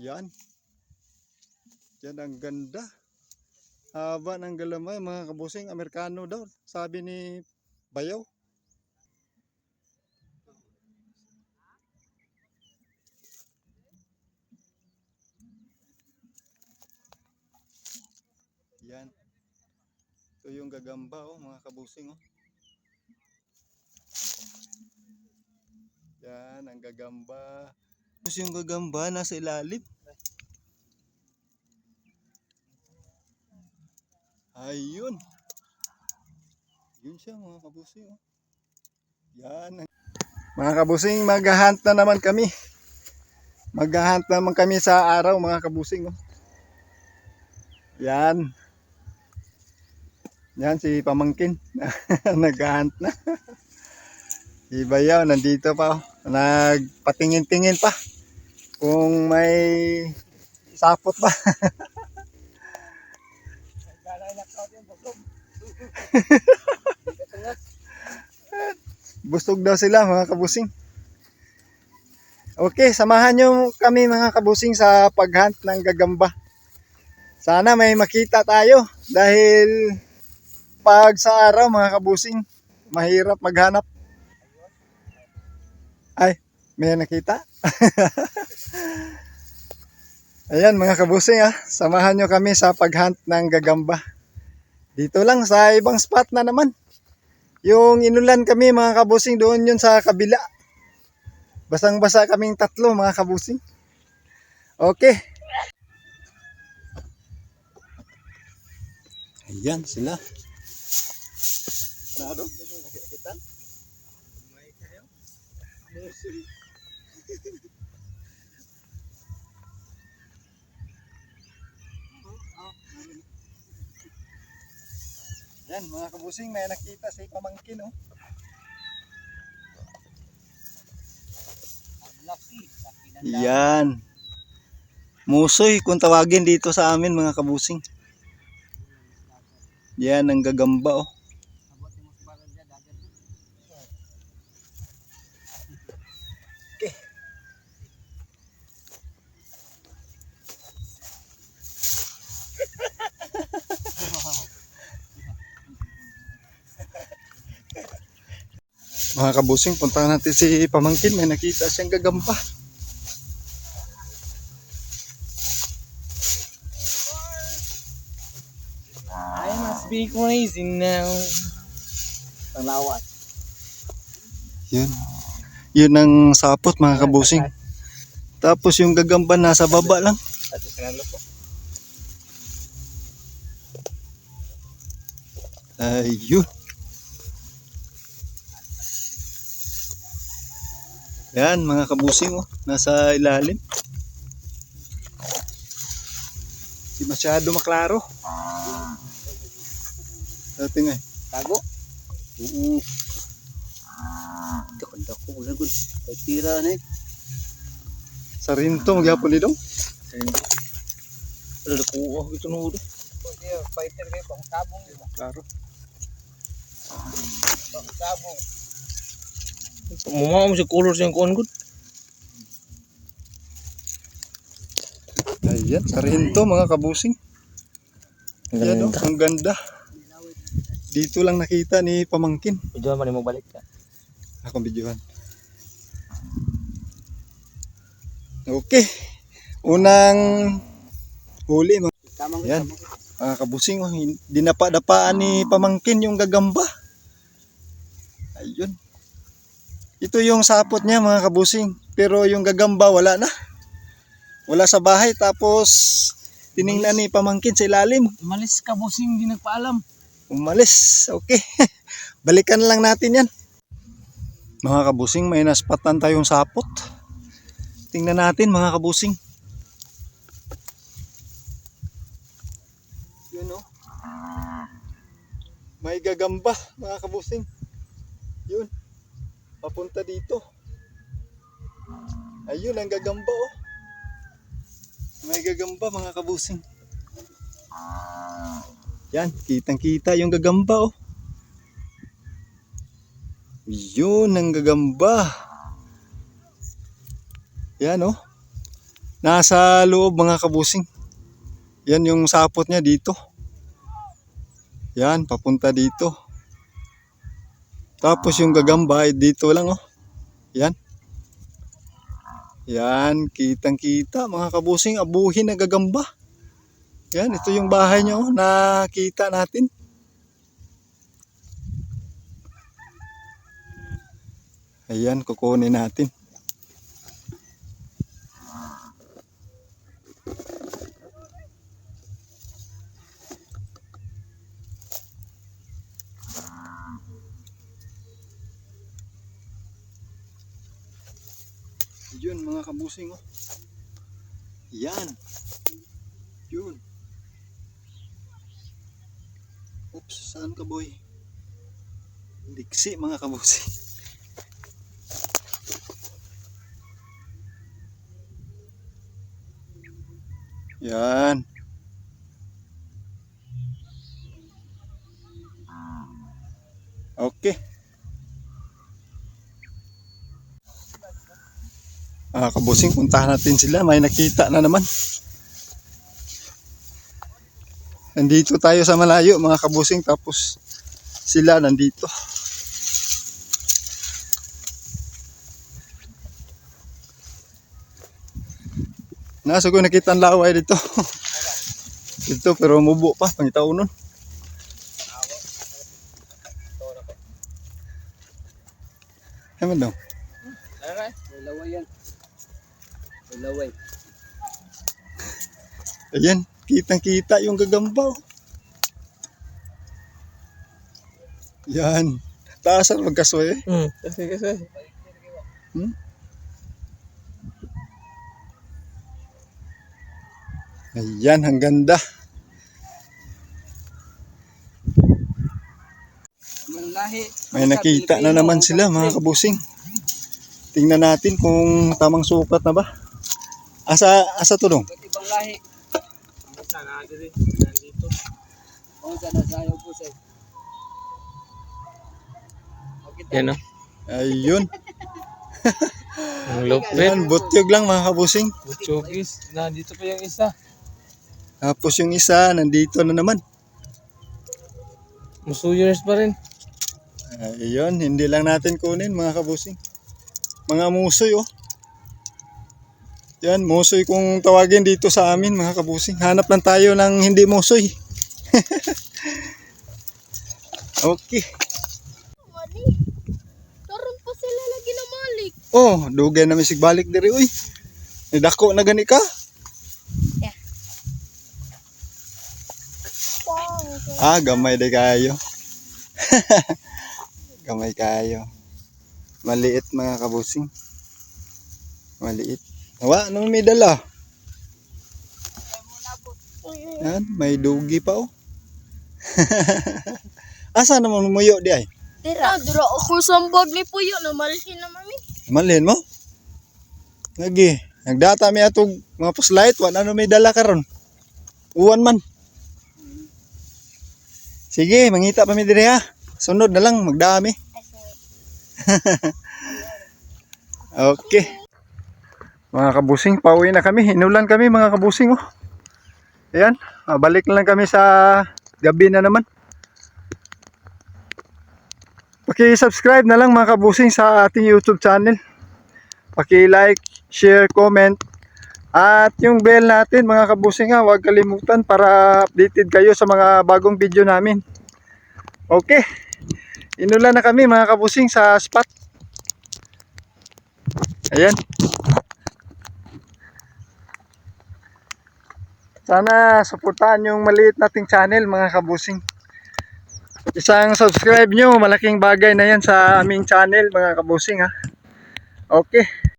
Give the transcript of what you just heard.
Yan. Yan ang ganda. Haba ng galamay mga kabusing Amerikano daw. Sabi ni Bayaw. Yan. Ito yung gagamba oh, mga kabusing oh. Yan ang gagamba. Tapos yung gagamba nasa ilalim. Ayun. Yun siya mga kabusing. Oh. Yan. Mga kabusing, maghahunt na naman kami. Maghahunt naman kami sa araw mga kabusing. Oh. Yan. Yan si Pamangkin. Naghahunt na. Si Bayaw nandito pa. Oh. Nagpatingin-tingin pa. Kung may sapot ba. Busog daw sila mga kabusing. Okay, samahan nyo kami mga kabusing sa paghunt ng gagamba. Sana may makita tayo dahil pag sa araw mga kabusing, mahirap maghanap. Ay, may nakita? Ayan mga kabusing ah, samahan nyo kami sa paghunt ng gagamba. Dito lang sa ibang spot na naman. Yung inulan kami mga kabusing doon yun sa kabila. Basang-basa kaming tatlo mga kabusing. Okay. Ayan sila. Nado? Kita? Yan mga kabusing, may nakita si pamangkin oh. Laki, laki ng Yan. Musoy kung tawagin dito sa amin mga kabusing. Yan ang gagamba oh. Mga kabusing, puntahan natin si pamangkin. May nakita siyang gagamba. I must be crazy now. Talawat. Yun. Yun ang sapot mga kabusing. Tapos yung gagamba nasa baba lang. At po. Ayun. Yan mga kabusing oh. Nasa ilalim. Di masyado maklaro. Dati nga eh. Tago. Oo. Dako ko wala gud. Kay tira na eh. Sa rinto magyapon dito. Wala dako oh ito no. Fighter kay pang sabong? Klaro. Pang sabong. Mumama mo si color sa kuan gud. Ayan, sa rinto mga kabusing. Yan oh, ang ganda. Dito lang nakita ni pamangkin. Medyo man mo balik ka. Akong videohan. Okay. Unang huli mga Tamang Yan. mga kabusing. oh, Dinapa-dapaan ni pamangkin yung gagamba. Ayun. Ito yung sapot niya mga kabusing. Pero yung gagamba wala na. Wala sa bahay. Tapos tiningnan ni pamangkin sa ilalim. Umalis ka busing di nagpaalam. Umalis. Okay. Balikan lang natin yan. Mga kabusing, may naspatan tayong sapot. Tingnan natin mga kabusing. Yun oh. May gagamba mga kabusing. Yun. Papunta dito. Ayun ang gagamba oh. May gagamba mga kabusing. Yan, kitang-kita yung gagamba oh. Yun ang gagamba. Yan oh. Nasa loob mga kabusing. Yan yung sapot niya dito. Yan, papunta dito. Tapos yung gagamba ay dito lang oh. Yan. Yan, kitang kita mga kabusing, abuhin na gagamba. Yan, ito yung bahay niya oh, nakita natin. Ayan, kukunin natin. Yun mga kabusing oh. Yan. Yun. Oops, saan ka boy? Diksi mga kabusing. Yan. Okay. Ah, kabusing, puntahan natin sila. May nakita na naman. Nandito tayo sa malayo, mga kabusing, tapos sila nandito. Nasa ko nakita ang laway dito. dito, pero mubo pa, pangitaw nun. Ano daw? Tara, may laway yan. May laway. Ayan, kitang kita yung gagamba. Yan. Taas ang magkasway eh. Hmm, kasi kasi. Ayan, ang ganda. May nakita na naman sila mga kabusing. Tingnan natin kung tamang sukat na ba. Asa, asa ibang lahi. Sana dito. Nandito. Oo, sana sayo po sir. Okay, Yan o. Ayun. Ang lupit. Ayan, butyog lang mga kabusing. Chokis. Nandito pa yung isa. Tapos yung isa, nandito na naman. Musuyers pa rin. Ayun, hindi lang natin kunin mga kabusing. Mga musoy oh. Yan, musoy kung tawagin dito sa amin mga kabusing. Hanap lang tayo ng hindi musoy. okay. Karon pa sila lagi na malik. Oh, dugay na misig balik diri uy. Nidako na gani ka. Pang. Ah, gamay day kayo. gamay kayo. Maliit mga kabusing. Maliit. Wa, ano may dala? Yan, may dugi pa oh. Asa naman muyo di ay? Dira. Dira ako sa bag ni Puyo na malaki na mami. Malin mo? Lagi. Nagdata mi atog mga puslight, wala na may dala karon. Uwan man. Sige, mangita pa mi diri ha. Sunod na lang magdami. Okay. Mga kabusing, pauwi na kami. Inulan kami mga kabusing oh. Ayan, balik lang kami sa gabi na naman. Paki-subscribe na lang mga kabusing sa ating YouTube channel. Paki-like, share, comment. At yung bell natin mga kabusing ha, huwag kalimutan para updated kayo sa mga bagong video namin. Okay. Inulan na kami mga kabusing sa spot. Ayan. Sana suportahan yung maliit nating channel mga kabusing. Isang subscribe nyo, malaking bagay na yan sa aming channel mga kabusing ha. Okay.